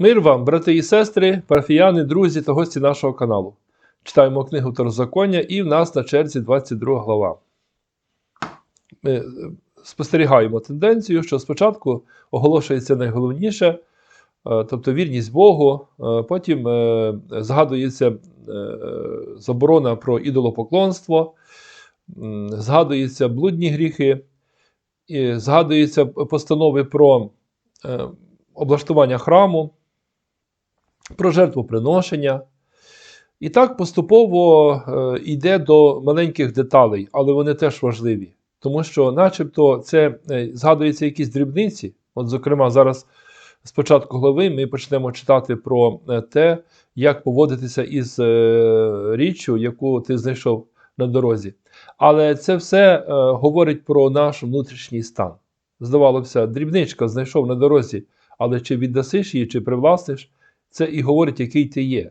Мир вам, брати і сестри, парафіяни, друзі та гості нашого каналу. Читаємо книгу Второзаконня і в нас на черзі 22 глава. Ми е, спостерігаємо тенденцію, що спочатку оголошується найголовніше, е, тобто вірність Богу, е, потім згадується заборона про ідолопоклонство, згадуються блудні гріхи, згадуються постанови про облаштування храму про жертвоприношення. І так поступово е, йде до маленьких деталей, але вони теж важливі. Тому що, начебто, це е, згадуються якісь дрібниці. От, зокрема, зараз з початку глави ми почнемо читати про е, те, як поводитися із річчю, яку ти знайшов на дорозі. Але це все говорить про наш внутрішній стан. Здавалося, дрібничка знайшов на дорозі, але чи віддасиш її, чи привласниш, це і говорить, який ти є.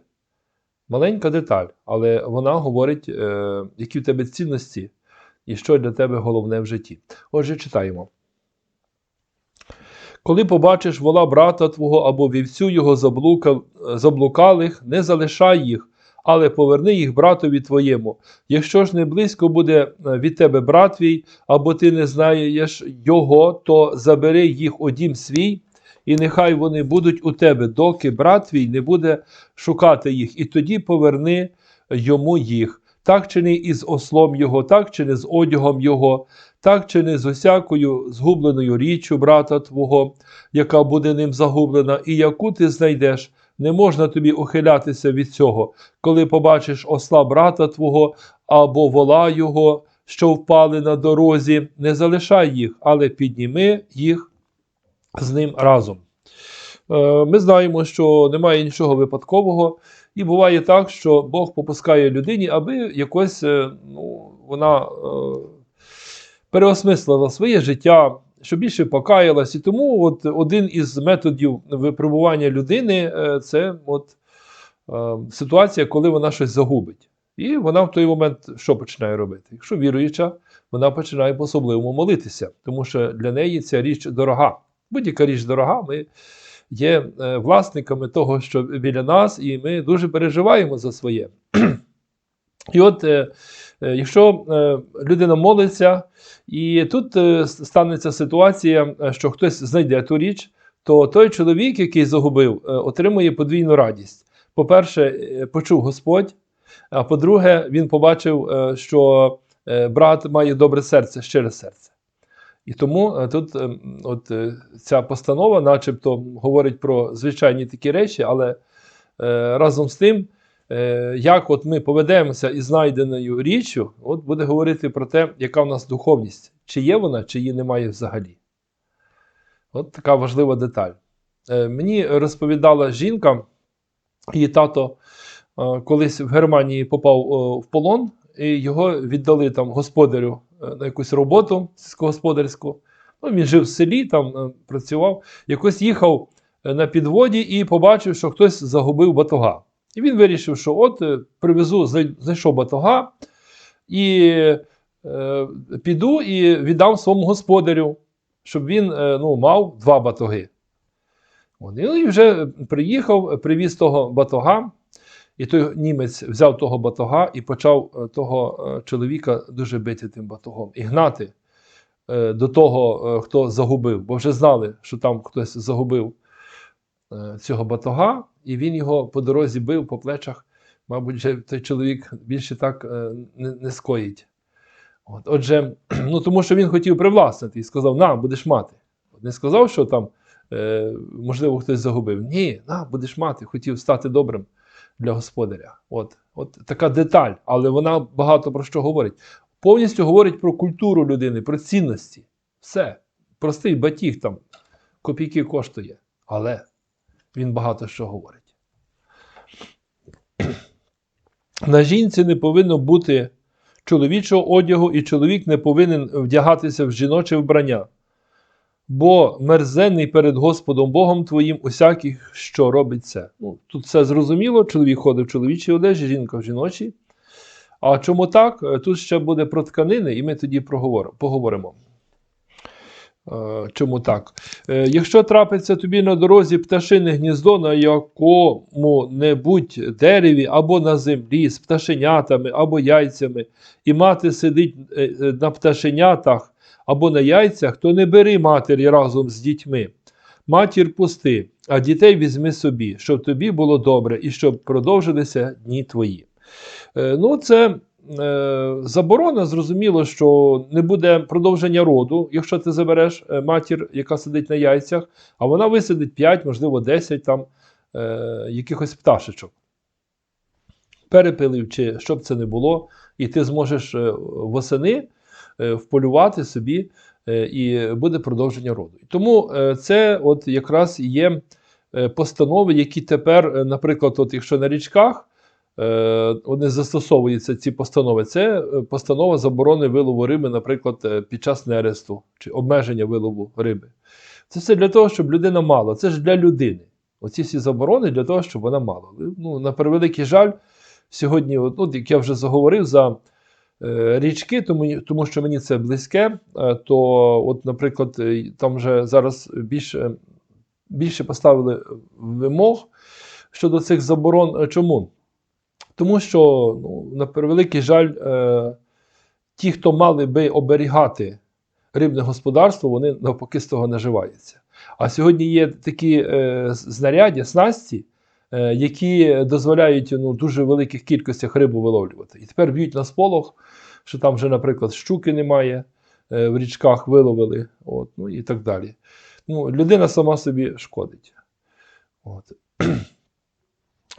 Маленька деталь, але вона говорить, е, які в тебе цінності і що для тебе головне в житті. Отже, читаємо. Коли побачиш вола брата твого або вівцю його заблука, заблукалих, не залишай їх, але поверни їх братові твоєму. Якщо ж не близько буде е, від тебе брат твій, або ти не знаєш його, то забери їх у дім свій, і нехай вони будуть у тебе, доки брат твій не буде шукати їх, і тоді поверни йому їх. Так чи не із ослом його, так чи не з одягом його, так чи не з усякою згубленою річчю брата твого, яка буде ним загублена, і яку ти знайдеш, не можна тобі ухилятися від цього, коли побачиш осла брата твого або вола його, що впали на дорозі, не залишай їх, але підніми їх з ним разом. Е, Ми знаємо, що немає нічого випадкового, і буває так, що Бог попускає людині, аби якось е, ну, вона е, переосмислила своє життя, щоб більше покаялась. І тому от один із методів випробування людини це от, ситуація, коли вона щось загубить. І вона в той момент що починає робити? Якщо віруюча, вона починає по-особливому молитися, тому що для неї ця річ дорога. Будь-яка річ дорога, ми є е, власниками того, що біля нас, і ми дуже переживаємо за своє. І от, е, е, якщо людина молиться, і тут станеться ситуація, що хтось знайде ту річ, то той чоловік, який загубив, отримує подвійну радість. По-перше, почув Господь, а по-друге, він побачив, що брат має добре серце, щире серце. І тому е, тут е, от, е, ця постанова, начебто, говорить про звичайні такі речі, але е, разом з тим, як от ми поведемося із знайденою річчю, от буде говорити про те, яка в нас духовність, чи є вона, чи її немає взагалі. От така важлива деталь. Мені розповідала жінка, її тато колись в Германії попав в полон, і його віддали там господарю на якусь роботу сільськогосподарську. Ну, він жив в селі, там е, працював. Якось їхав е, на підводі і побачив, що хтось загубив батога. І він вирішив, що от е, привезу, знай- знайшов батога і е, піду і віддам своєму господарю, щоб він е, ну, мав два батоги. І вже приїхав, привіз того батога, і той німець взяв того батога і почав е, того е, чоловіка дуже бити тим батогом і гнати е, до того, хто загубив, бо вже знали, що там хтось загубив цього батога, і він його по дорозі бив по плечах. Мабуть, вже той чоловік більше так не, скоїть. От, отже, ну тому що він хотів привласнити і сказав: на, будеш мати. Не сказав, що там, можливо, хтось загубив. Ні, на, будеш мати, хотів стати добрим для господаря. От, от така деталь, але вона багато про що говорить. Повністю говорить про культуру людини, про цінності. Все. Простий батіг там копійки коштує, але він багато що говорить. На жінці не повинно бути чоловічого одягу, і чоловік не повинен вдягатися в жіноче вбрання. Бо мерзенний перед Господом Богом твоїм усякий, що робить це. Ну, тут все зрозуміло, чоловік ходить в чоловічій одежі, жінка в жіночій. А чому так? Е, Тут ще буде про тканини, і ми тоді поговоримо. Е, Чому так? Е, Якщо трапиться тобі на дорозі пташине гніздо на якому-небудь дереві або на землі з пташенятами або яйцями, і мати сидить на пташенятах або на яйцях, то не бери матері разом з дітьми. Матір пусти, а дітей візьми собі, щоб тобі було добре і щоб продовжилися дні твої. Е, Ну, це е, заборона, зрозуміло, що не буде продовження роду, якщо ти забереш е, матір, яка сидить на яйцях, а вона висидить 5, можливо, 10 там якихось пташечок. Перепилив, чи щоб це не було, і ти зможеш восени вполювати собі, е, і буде продовження роду. Тому е, це от якраз є е, постанови, які тепер, е, наприклад, от якщо на річках е, вони застосовуються ці постанови, це е, постанова заборони вилову риби, наприклад, е, під час нересту чи обмеження вилову риби. Це все для того, щоб людина мала. Це ж для людини. Оці всі заборони для того, щоб вона мала. Ну, на превеликий жаль, сьогодні, от, ну, як я вже заговорив, за е, річки, тому, тому що мені це близьке, е, то, от, наприклад, е, там вже зараз більше, більше поставили вимог щодо цих заборон. Е, Чому? Тому що, ну, на превеликий жаль, е, ті, хто мали би оберігати рибне господарство, вони навпаки з того наживаються. А сьогодні є такі е, знаряддя, снасті, е, які дозволяють ну, дуже великих кількостях рибу виловлювати. І тепер б'ють на сполох, що там вже, наприклад, щуки немає, е, в річках виловили, от, ну і так далі. Ну, людина сама собі шкодить. От.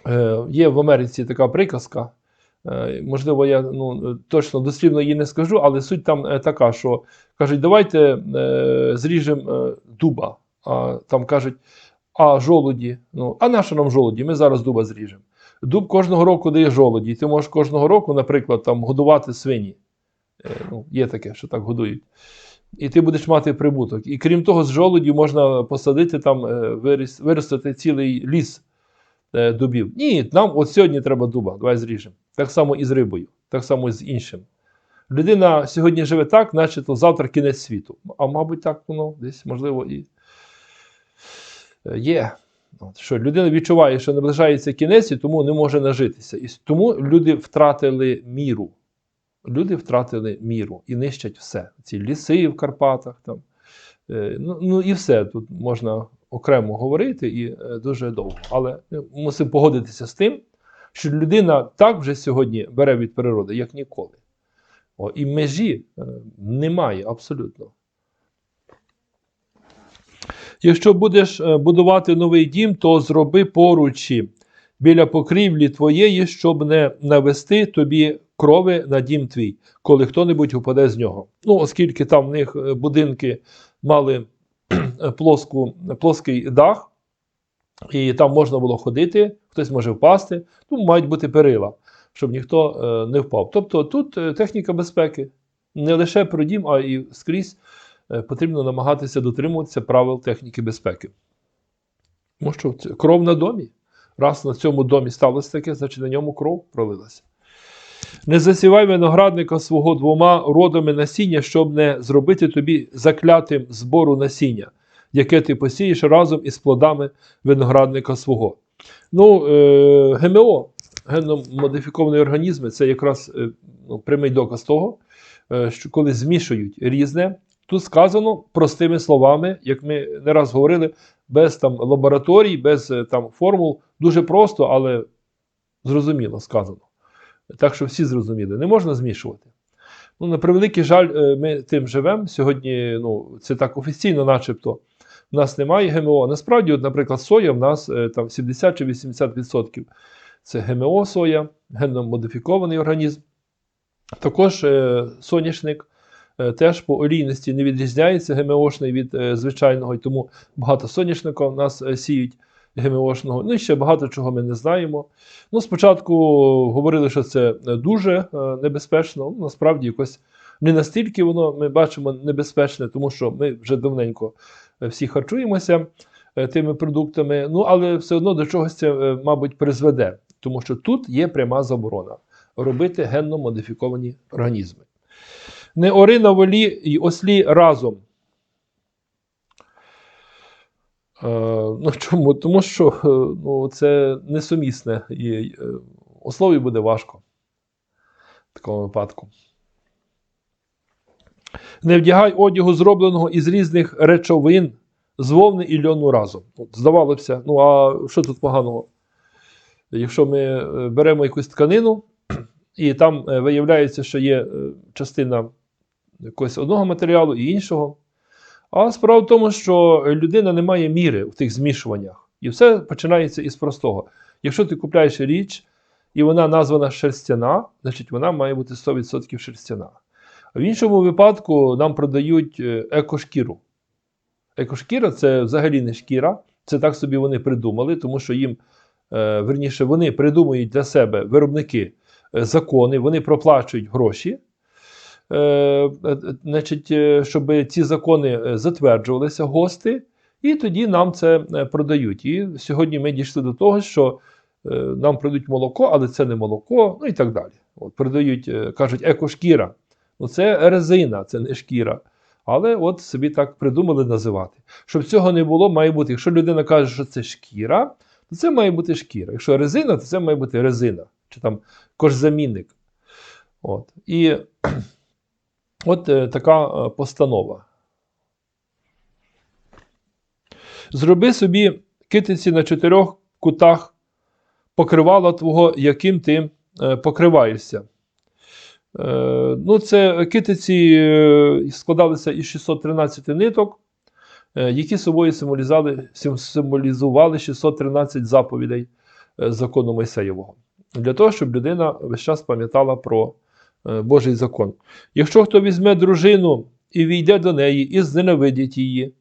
Е, Є в Америці така приказка. е, Можливо, я ну, точно дослівно її не скажу, але суть там е, така, що кажуть, давайте е, зріжемо е, дуба. А там кажуть, а жолуді, ну, а на що нам жолуді? Ми зараз дуба зріжемо. Дуб кожного року дає жолуді, і ти можеш кожного року, наприклад, там, годувати свині. Е, ну, є таке, що так годують. І ти будеш мати прибуток. І крім того, з жолуді можна посадити там, е, виростити цілий ліс е, дубів. Ні, нам от сьогодні треба дуба, давай зріжемо. Так само і з рибою, так само і з іншим. Людина сьогодні живе так, наче то завтра кінець світу. А мабуть, так воно десь можливо і є. Що людина відчуває, що наближається кінець і тому не може нажитися. І тому люди втратили міру. Люди втратили міру і нищать все. Ці ліси в Карпатах, там, е, ну, ну і все. Тут можна окремо говорити і е, дуже довго. Але мусимо погодитися з тим, що людина так вже сьогодні бере від природи, як ніколи. О, і межі е, немає абсолютно. Якщо будеш е, будувати новий дім, то зроби поручі біля покрівлі твоєї, щоб не навести тобі крови на дім твій, коли хто-небудь упаде з нього. Ну, оскільки там в них е, будинки мали плоску, плоский дах, і там можна було ходити, хтось може впасти, ну, мають бути перила, щоб ніхто е, не впав. Тобто тут техніка безпеки не лише про дім, а і скрізь потрібно намагатися дотримуватися правил техніки безпеки. Тому що кров на домі. Раз на цьому домі сталося таке, значить на ньому кров пролилася. Не засівай виноградника свого двома родами насіння, щоб не зробити тобі заклятим збору насіння, яке ти посієш разом із плодами виноградника свого. Ну, е, ГМО, генно-модифіковані організми, це якраз е, ну, прямий доказ того, е, що коли змішують різне, тут сказано простими словами, як ми не раз говорили, без там лабораторій, без е, там формул, дуже просто, але зрозуміло сказано. Так що всі зрозуміли, не можна змішувати. Ну, на превеликий жаль, е, ми тим живемо. Сьогодні ну, це так офіційно, начебто, в нас немає ГМО. Насправді, от, наприклад, соя в нас е, там 70 чи 80% це ГМО соя, генно-модифікований організм. Також соняшник теж по олійності не відрізняється ГМОшний від е, звичайного, і тому багато соняшника в нас е, сіють ГМОшного. Ну і ще багато чого ми не знаємо. Ну, спочатку говорили, що це дуже е, небезпечно. Ну, насправді якось не настільки воно ми бачимо небезпечне, тому що ми вже давненько е, всі харчуємося е, тими продуктами. Ну, але все одно до чогось це, е, мабуть, призведе, тому що тут є пряма заборона робити генно модифіковані організми. Не ори на волі й ослі разом. Е, ну чому? Тому що е, ну, це несумісне і е, у слові буде важко в такому випадку. Не вдягай одягу, зробленого із різних речовин, з вовни і льону разом. От, здавалося, ну а що тут поганого? Якщо ми е, беремо якусь тканину, і там е, виявляється, що є е, частина якогось одного матеріалу і іншого. А справа в тому, що людина не має міри в тих змішуваннях. І все починається із простого. Якщо ти купляєш річ, і вона названа шерстяна, значить вона має бути 100% шерстяна. В іншому випадку нам продають е, екошкіру. Екошкіра це взагалі не шкіра, це так собі вони придумали, тому що їм, е, верніше, вони придумують для себе виробники е, закони, вони проплачують гроші. Е, е, значить, е, щоб ці закони затверджувалися гости, і тоді нам це продають. І сьогодні ми дійшли до того, що нам продають молоко, але це не молоко, ну і так далі. От, продають, кажуть, екошкіра. Ну, це резина, це не шкіра. Але от собі так придумали називати. Щоб цього не було, має бути. Якщо людина каже, що це шкіра, то це має бути шкіра. Якщо резина, то це має бути резина, чи там кожзамінник. От. І от е, така е, постанова. Зроби собі китиці на чотирьох кутах покривала твого, яким ти е, покриваєшся. Ну, це китиці складалися із 613 ниток, які собою символізували, символізували 613 заповідей закону Мойсеєвого. Для того, щоб людина весь час пам'ятала про Божий закон. Якщо хто візьме дружину і війде до неї, і зненавидить її,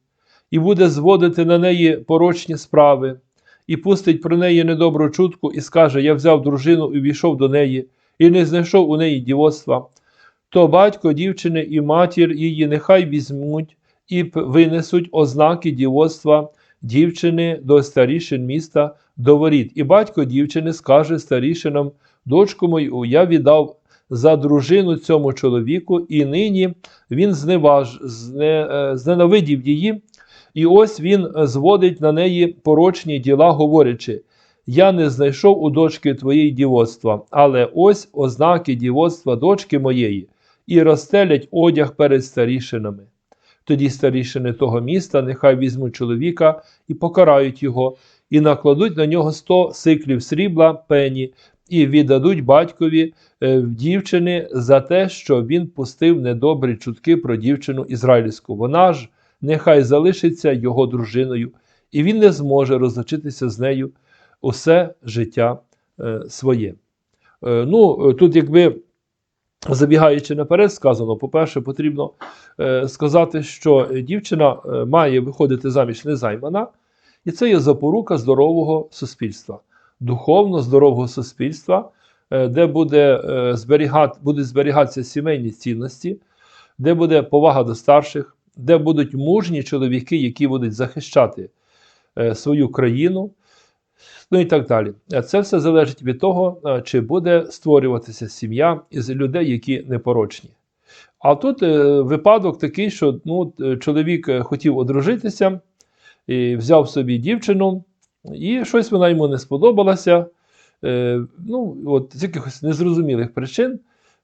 і буде зводити на неї порочні справи, і пустить про неї недобру чутку, і скаже: Я взяв дружину і війшов до неї, і не знайшов у неї дівоцтва, то батько дівчини і матір її нехай візьмуть і винесуть ознаки дівоцтва дівчини до старішин міста до воріт. І батько дівчини скаже старішинам: дочку мою, я віддав за дружину цьому чоловіку, і нині він зневаж, зне, е, зненавидів її. І ось він зводить на неї порочні діла, говорячи: Я не знайшов у дочки твоєї дівоцтва, але ось ознаки дівоцтва дочки моєї, і розстелять одяг перед старішинами. Тоді старішини того міста нехай візьмуть чоловіка і покарають його, і накладуть на нього сто сиклів срібла пені, і віддадуть батькові е, дівчини за те, що він пустив недобрі чутки про дівчину ізраїльську. Вона ж нехай залишиться його дружиною, і він не зможе розлучитися з нею усе життя е, своє. Е, ну, тут, якби забігаючи наперед, сказано, по-перше, потрібно е, сказати, що дівчина має виходити заміж незаймана, і це є запорука здорового суспільства, духовно здорового суспільства, е, де буде, е, зберігати, будуть зберігатися сімейні цінності, де буде повага до старших, де будуть мужні чоловіки, які будуть захищати е, свою країну, ну і так далі. Це все залежить від того, чи буде створюватися сім'я із людей, які непорочні. А тут випадок такий, що ну, чоловік хотів одружитися, і взяв собі дівчину, і щось вона йому не сподобалася. Е, ну, от, з якихось незрозумілих причин.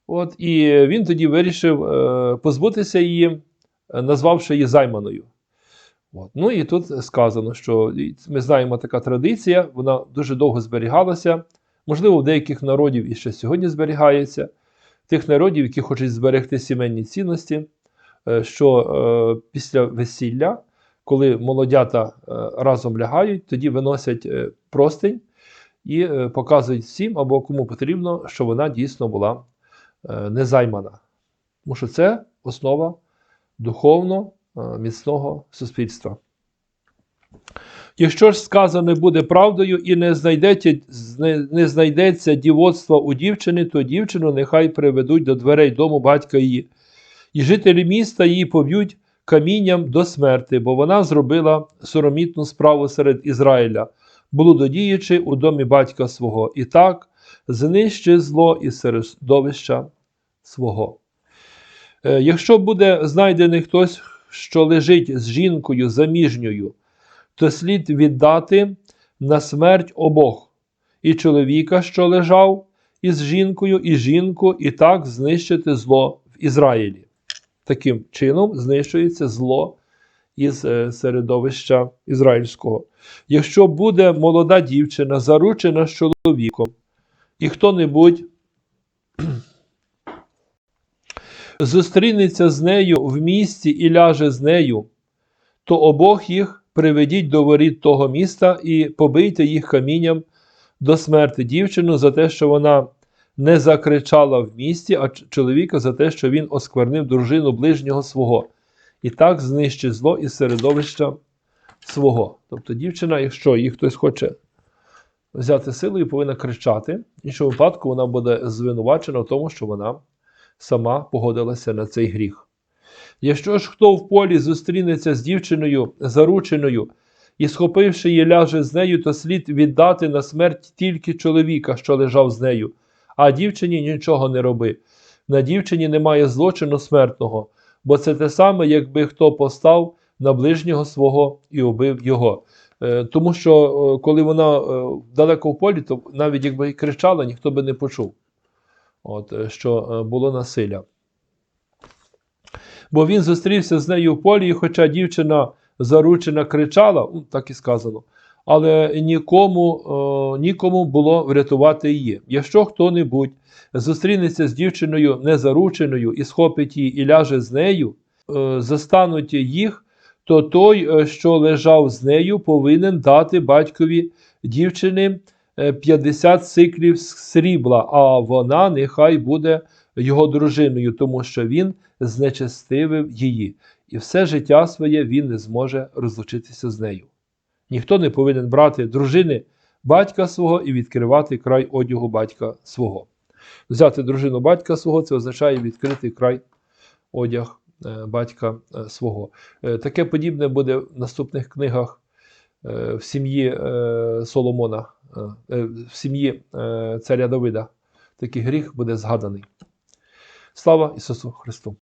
От, і він тоді вирішив е, позбутися її, назвавши її займаною. От. Ну і тут сказано, що ми знаємо така традиція, вона дуже довго зберігалася. Можливо, в деяких народів і ще сьогодні зберігається. Тих народів, які хочуть зберегти сімейні цінності, е, що е, після весілля, коли молодята е, разом лягають, тоді виносять е, простень і е, показують всім або кому потрібно, що вона дійсно була незаймана. Тому що це основа духовно міцного суспільства. Якщо ж сказане буде правдою і не знайдеться, не знайдеться дівоцтва у дівчини, то дівчину нехай приведуть до дверей дому батька її. І жителі міста її поб'ють камінням до смерти, бо вона зробила соромітну справу серед Ізраїля, блудодіючи у домі батька свого, і так знищи зло із середовища свого. Е, Якщо буде знайдений хтось, що лежить з жінкою заміжньою, то слід віддати на смерть обох і чоловіка, що лежав із жінкою, і жінку, і так знищити зло в Ізраїлі. Таким чином знищується зло із е, середовища ізраїльського. Якщо буде молода дівчина заручена з чоловіком, і хто-небудь зустрінеться з нею в місті і ляже з нею, то обох їх приведіть до воріт того міста і побийте їх камінням до смерти дівчину за те, що вона не закричала в місті, а чоловіка за те, що він осквернив дружину ближнього свого. І так знищить зло із середовища свого. Тобто дівчина, якщо її хтось хоче взяти силою, повинна кричати. В іншому випадку вона буде звинувачена в тому, що вона сама погодилася на цей гріх. Якщо ж хто в полі зустрінеться з дівчиною зарученою і, схопивши її, ляже з нею, то слід віддати на смерть тільки чоловіка, що лежав з нею, а дівчині нічого не роби. На дівчині немає злочину смертного, бо це те саме, якби хто постав на ближнього свого і убив його. Е, Тому що е, коли вона е, далеко в полі, то навіть якби кричала, ніхто би не почув, от, що було насилля. Бо він зустрівся з нею в полі, і хоча дівчина заручена кричала, так і сказано, але нікому, е, нікому було врятувати її. Якщо хто-небудь зустрінеться з дівчиною незарученою і схопить її і ляже з нею, е, застануть їх, то той, е, що лежав з нею, повинен дати батькові дівчини е, 50 сиклів срібла, а вона нехай буде його дружиною, тому що він знечестивив її, і все життя своє він не зможе розлучитися з нею. Ніхто не повинен брати дружини батька свого і відкривати край одягу батька свого. Взяти дружину батька свого це означає відкрити край одяг е, батька е, свого. Е, Таке подібне буде в наступних книгах в сім'ї Соломона, в сім'ї царя Давида. Такий гріх буде згаданий. Слава Ісусу Христу!